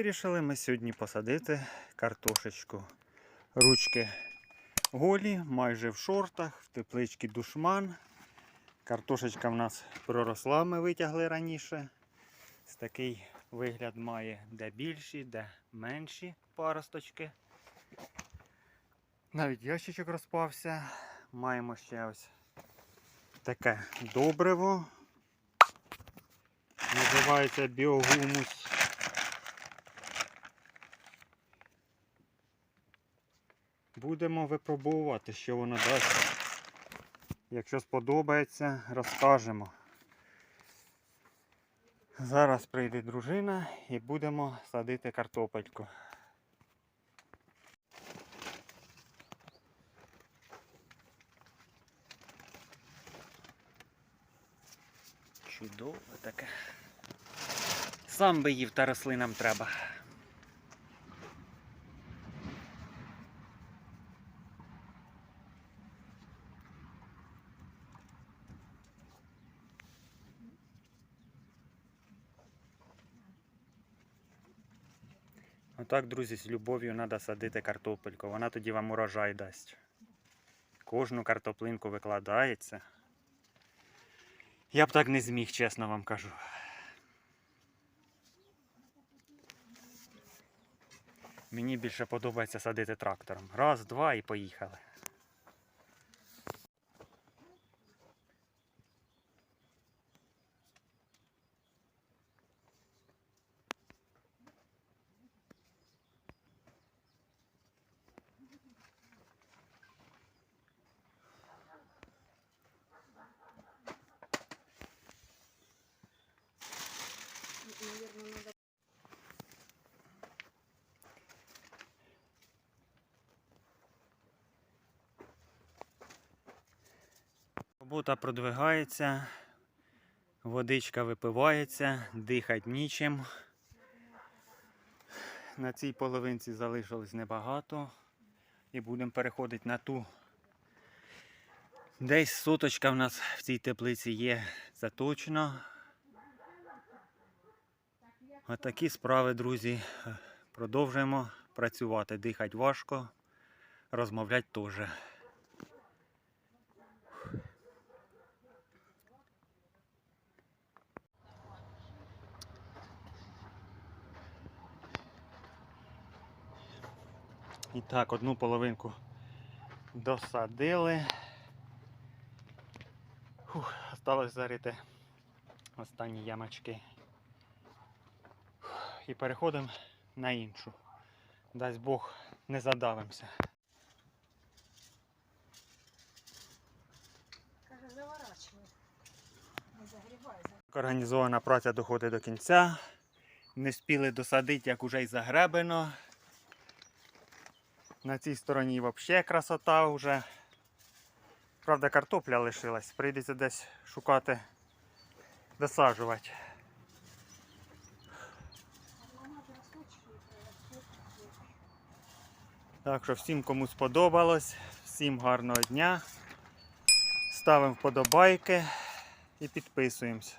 Вирішили ми сьогодні посадити картошечку. Ручки голі, майже в шортах, в тепличці душман. Картошечка в нас проросла, ми витягли раніше. Ось такий вигляд має де більші, де менші паросточки. Навіть ящичок розпався. Маємо ще ось таке добриво. Називається біогумус. Будемо випробовувати, що воно дасть. Якщо сподобається, розкажемо. Зараз прийде дружина і будемо садити картопельку. Чудово таке. Сам би їв та рослинам треба. Отак, друзі, з любов'ю треба садити картопельку. Вона тоді вам урожай дасть. Кожну картоплинку викладається. Я б так не зміг, чесно вам кажу. Мені більше подобається садити трактором. Раз, два і поїхали. Наверное, надо Робота продвигається, водичка випивається, дихати нічим. На цій половинці залишилось небагато. І будемо переходити на ту. Десь соточка в нас в цій теплиці є заточена. Отакі справи, друзі. Продовжуємо працювати. Дихати важко, розмовляти теж. І так, одну половинку досадили. Фух, осталось зарити останні ямочки. І переходимо на іншу. Дасть Бог не задавимося. Організована праця доходить до кінця. Не спіли досадити, як уже й загребено. На цій стороні взагалі красота вже. Правда, картопля лишилась. Прийдеться десь шукати, досаджувати. Так що всім кому сподобалось, всім гарного дня. Ставимо вподобайки і підписуємось.